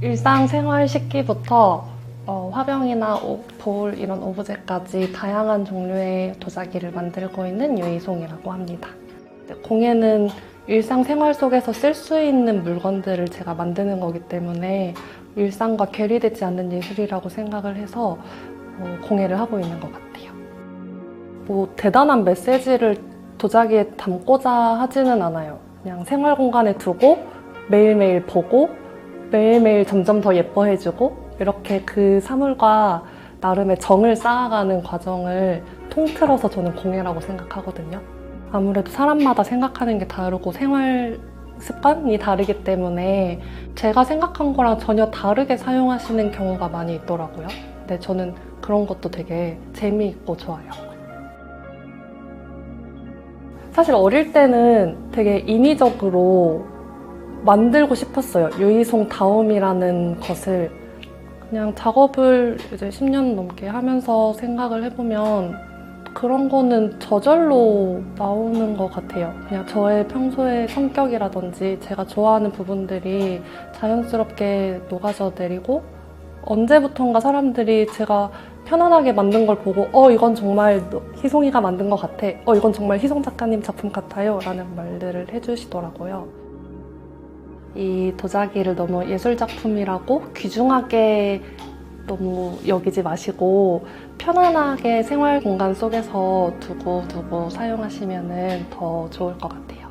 일상생활 식기부터 어, 화병이나 오- 볼 이런 오브제까지 다양한 종류의 도자기를 만들고 있는 유이송이라고 합니다. 네, 공예는 일상생활 속에서 쓸 수 있는 물건들을 제가 만드는 거기 때문에 일상과 괴리되지 않는 예술이라고 생각을 해서 어, 공예를 하고 있는 것 같아요. 뭐 대단한 메시지를 도자기에 담고자 하지는 않아요. 그냥 생활 공간에 두고 매일매일 보고 매일매일 점점 더 예뻐해주고 이렇게 그 사물과 나름의 정을 쌓아가는 과정을 통틀어서 저는 공예라고 생각하거든요. 아무래도 사람마다 생각하는 게 다르고 생활 습관이 다르기 때문에 제가 생각한 거랑 전혀 다르게 사용하시는 경우가 많이 있더라고요. 근데 저는 그런 것도 되게 재미있고 좋아요. 사실 어릴 때는 되게 인위적으로 만들고 싶었어요. 유이송 다움이라는 것을 그냥 작업을 이제 10년 넘게 하면서 생각을 해보면 그런 거는 저절로 나오는 것 같아요. 그냥 저의 평소의 성격이라든지 제가 좋아하는 부분들이 자연스럽게 녹아져 내리고 언제부턴가 사람들이 제가 편안하게 만든 걸 보고 어 이건 정말 너- 희송이가 만든 것 같아 어 이건 정말 희송 작가님 작품 같아요 라는 말들을 해주시더라고요 이 도자기를 너무 예술 작품이라고 귀중하게 너무 여기지 마시고 편안하게 생활 공간 속에서 두고 두고 사용하시면 더 좋을 것 같아요